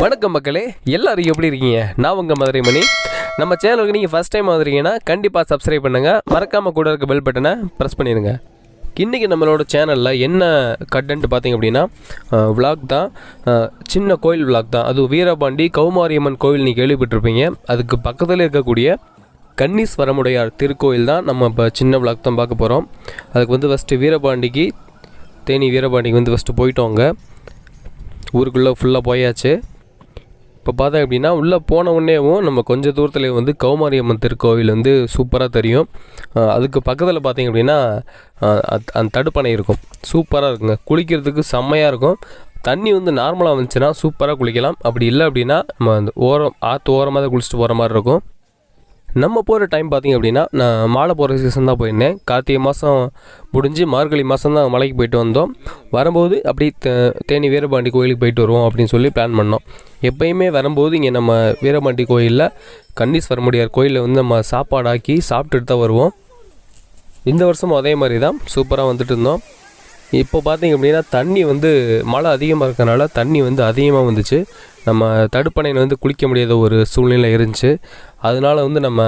வணக்கம் மக்களே எல்லாரும் எப்படி இருக்கீங்க? நான் உங்கள் மதுரை மணி நம்ம சேனலுக்கு நீங்கள் ஃபஸ்ட் டைம் வந்துருக்கீங்கன்னா கண்டிப்பாக சப்ஸ்கிரைப் பண்ணுங்கள் மறக்காமல் கூட இருக்க பெல் பட்டனை ப்ரெஸ் பண்ணிடுங்க. இன்றைக்கி நம்மளோட சேனலில் என்ன கண்டென்ட் பார்த்தீங்க அப்படின்னா விளாக் தான். சின்ன கோயில் விளாக் தான். அது வீரபாண்டி கௌமாரியம்மன் கோயில் நீங்கள் கேள்விப்பட்டிருப்பீங்க. அதுக்கு பக்கத்தில் இருக்கக்கூடிய கன்னீஸ்வரமுடையார் திருக்கோயில் தான் நம்ம இப்போ சின்ன விளாக் தான் பார்க்க போகிறோம் அதுக்கு வந்து ஃபஸ்ட்டு வீரபாண்டிக்கு தேனி வீரபாண்டிக்கு வந்து ஃபஸ்ட்டு போயிட்டோங்க ஊருக்குள்ளே ஃபுல்லாக போயாச்சு. இப்போ பார்த்தா அப்படின்னா உள்ளே போன உடனேவும் நம்ம கொஞ்சம் தூரத்தில் வந்து கௌமாரியம்மன் திருக்கோவில் வந்து சூப்பராக தெரியும். அதுக்கு பக்கத்தில் பார்த்தீங்க அப்படின்னா அந்த தடுப்பணை இருக்கும். சூப்பராக இருக்குங்க. குளிக்கிறதுக்கு செம்மையாக இருக்கும். தண்ணி வந்து நார்மலாக வந்துச்சுன்னா சூப்பராக குளிக்கலாம். அப்படி இல்லை அப்படின்னா நம்ம அந்த ஓரம் ஆற்று ஓரமாக தான் குளிச்சுட்டு போகிற மாதிரி இருக்கும். நம்ம போகிற டைம் பார்த்திங்க அப்படின்னா நான் மாலை போகிற சீசன் தான் போயிருந்தேன். கார்த்திகை மாதம் முடிஞ்சு மார்கழி மாதம் தான் மலைக்கு போயிட்டு வந்தோம். வரும்போது அப்படி தேனி வீரபாண்டி கோயிலுக்கு போயிட்டு வருவோம் அப்படின்னு சொல்லி பிளான் பண்ணோம். எப்பயுமே வரும்போது இங்கே நம்ம வீரபாண்டி கோயிலில் கன்னீஸ்வரமுடியார் கோயிலில் வந்து நம்ம சாப்பாடாக்கி சாப்பிட்டுட்டு தான் வருவோம். இந்த வருஷமும் அதே மாதிரி தான் சூப்பராக வந்துட்டு இருந்தோம். இப்போ பார்த்தீங்க அப்படின்னா தண்ணி வந்து மழை அதிகமாக இருக்கனால தண்ணி வந்து அதிகமாக வந்துச்சு. நம்ம தடுப்பணையில் வந்து குளிக்க முடியாத ஒரு சூழ்நிலை இருந்துச்சு. அதனால வந்து நம்ம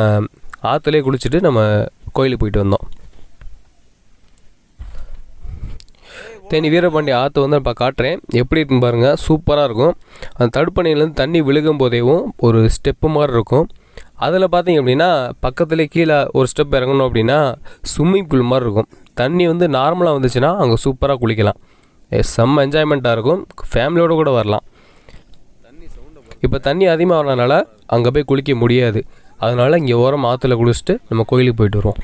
ஆற்றுலேயே குளிச்சுட்டு நம்ம கோயிலுக்கு போயிட்டு வந்தோம். தேனி வீரபாண்டி ஆற்று வந்து இப்போ காட்டுறேன். எப்படி இருக்குன்னு பாருங்கள் சூப்பராக இருக்கும். அந்த தடுப்பணையிலேருந்து தண்ணி விழுகும் போதேவும் ஒரு ஸ்டெப்பு மாதிரி இருக்கும். அதில் பார்த்தீங்க அப்படின்னா பக்கத்துலேயே கீழே ஒரு ஸ்டெப் இறங்கணும் அப்படின்னா ஸ்விம்மிங் பூல் மாதிரி இருக்கும். தண்ணி வந்து நார்மலாக வந்துச்சுன்னா அங்கே சூப்பராக குளிக்கலாம். ஏ, செம்ம என்ஜாய்மெண்ட்டாக இருக்கும். ஃபேமிலியோடு கூட வரலாம். இப்போ தண்ணி அதிகமாக வரனால அங்கே போய் குளிக்க முடியாது. அதனால் இங்கே ஓரம் ஆற்றுல குளிச்சுட்டு நம்ம கோயிலுக்கு போயிட்டு வருவோம்.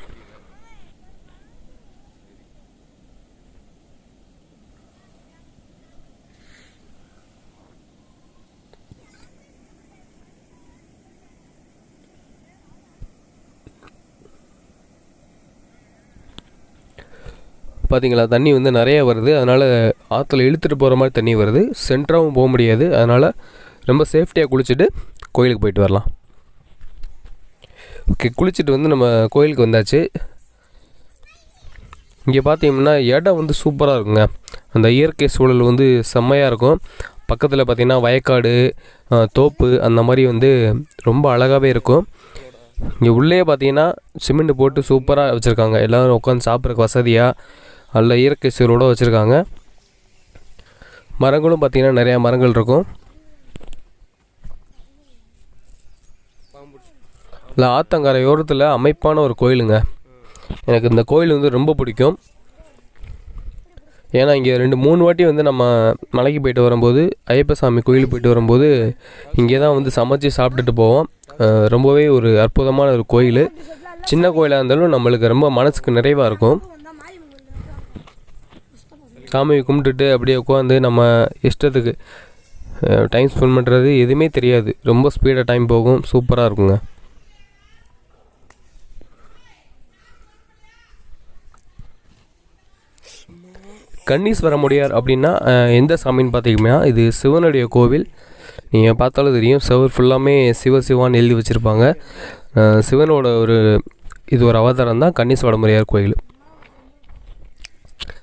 பார்த்தீங்களா தண்ணி வந்து நிறைய வருது. அதனால் ஆற்றுல இழுத்துட்டு போகிற மாதிரி தண்ணி வருது. சென்டராகவும் போக முடியாது. அதனால் ரொம்ப சேஃப்டியாக குளிச்சுட்டு கோயிலுக்கு போயிட்டு வரலாம். ஓகே குளிச்சுட்டு வந்து நம்ம கோயிலுக்கு வந்தாச்சு. இங்கே பார்த்தீங்கன்னா இடம் வந்து சூப்பராக இருக்குங்க. அந்த இயற்கை சூழல் வந்து செம்மையாக இருக்கும். பக்கத்தில் பார்த்திங்கன்னா வயக்காடு தோப்பு அந்த மாதிரி வந்து ரொம்ப அழகாகவே இருக்கும். இங்கே உள்ளே பார்த்தீங்கன்னா சிமெண்ட் போட்டு சூப்பராக வச்சுருக்காங்க. எல்லோரும் உட்காந்து சாப்பிட்றக்கு வசதியாக நல்ல இயற்கை சூழலோட வச்சுருக்காங்க. மரங்களும் பார்த்திங்கன்னா நிறையா மரங்கள் இருக்கும். இல்லை ஆத்தங்கரை ஓரத்தில் அமைப்பான ஒரு கோயிலுங்க. எனக்கு இந்த கோயில் வந்து ரொம்ப பிடிக்கும். ஏன்னா இங்கே ரெண்டு மூணு வாட்டி வந்து நம்ம மலைக்கு போயிட்டு வரும்போது ஐயப்பசாமி கோயிலுக்கு போயிட்டு வரும்போது இங்கே தான் வந்து சமைச்சு சாப்பிட்டுட்டு போவோம். ரொம்பவே ஒரு அற்புதமான ஒரு கோயில். சின்ன கோயிலாக இருந்தாலும் நம்மளுக்கு ரொம்ப மனசுக்கு நிறைவாக இருக்கும். சாமியை கும்பிட்டுட்டு அப்படியே உட்காந்து நம்ம இஷ்டத்துக்கு டைம் ஸ்பெண்ட் பண்ணுறது எதுவுமே தெரியாது. ரொம்ப ஸ்பீடாக டைம் போகும். சூப்பராக இருக்குங்க. கன்னீஸ்வரமுடியார் அப்படின்னா எந்த சாமின்னு பார்த்தீங்கன்னா இது சிவனுடைய கோவில். நீங்கள் பார்த்தாலும் தெரியும். சிவர் ஃபுல்லாமே சிவ சிவான்னு எழுதி வச்சுருப்பாங்க. சிவனோட ஒரு இது ஒரு அவதாரம் தான் கன்னீஸ்வரமுடியார் கோயில்.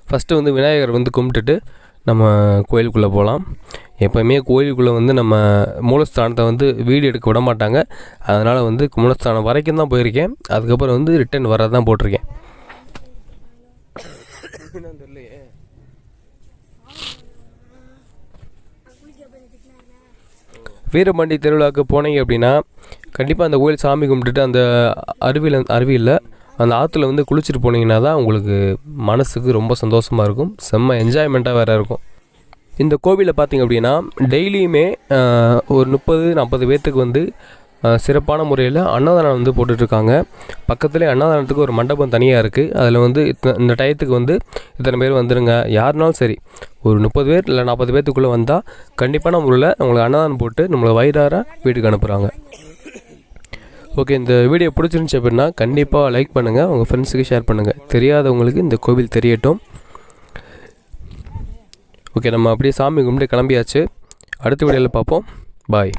ஃபஸ்ட்டு வந்து விநாயகர் வந்து கும்பிட்டுட்டு நம்ம கோயிலுக்குள்ளே போகலாம் எப்போயுமே கோயிலுக்குள்ளே வந்து நம்ம மூலஸ்தானத்தை வந்து வீடு எடுக்க விட மாட்டாங்க. அதனால் வந்து மூலஸ்தானம் வரைக்கும் தான் போயிருக்கேன். அதுக்கப்புறம் வந்து ரிட்டர்ன் வர தான் போட்டிருக்கேன். வீரபாண்டி திருவிழாவுக்கு போனீங்க அப்படின்னா கண்டிப்பாக அந்த கோயில் சாமி கும்பிட்டுட்டு அந்த அருவியில் அருவியில் அந்த ஆற்றுல வந்து குளிச்சுட்டு போனீங்கன்னா தான் உங்களுக்கு மனசுக்கு ரொம்ப சந்தோஷமாக இருக்கும். செம்ம என்ஜாய்மெண்ட்டாக வேறு இருக்கும். இந்த கோவிலில் பார்த்தீங்க அப்படின்னா டெய்லியுமே ஒரு முப்பது நாற்பது பேர்த்துக்கு வந்து சிறப்பான முறையில் அன்னதானம் வந்து போட்டுட்ருக்காங்க. பக்கத்துலேயே அன்னதானத்துக்கு ஒரு மண்டபம் தனியாக இருக்குது அதில் வந்து இந்த டயத்துக்கு வந்து இத்தனை பேர் வந்துடுங்க யாருனாலும் சரி ஒரு முப்பது பேர் இல்லை நாற்பது பேர்த்துக்குள்ளே வந்தால் கண்டிப்பான முறையில் உங்களுக்கு அன்னதானம் போட்டு நம்மளை வயிறார வீட்டுக்கு அனுப்புகிறாங்க ஓகே இந்த வீடியோ பிடிச்சிருந்துச்சி அப்படின்னா கண்டிப்பாக லைக் பண்ணுங்கள் உங்கள் ஃப்ரெண்ட்ஸுக்கு ஷேர் பண்ணுங்கள் தெரியாதவங்களுக்கு இந்த கோவில் தெரியட்டும். ஓகே நம்ம அப்படியே சாமி கும்பிட்டு கிளம்பியாச்சு. அடுத்த வீடியோவில் பார்ப்போம். பாய்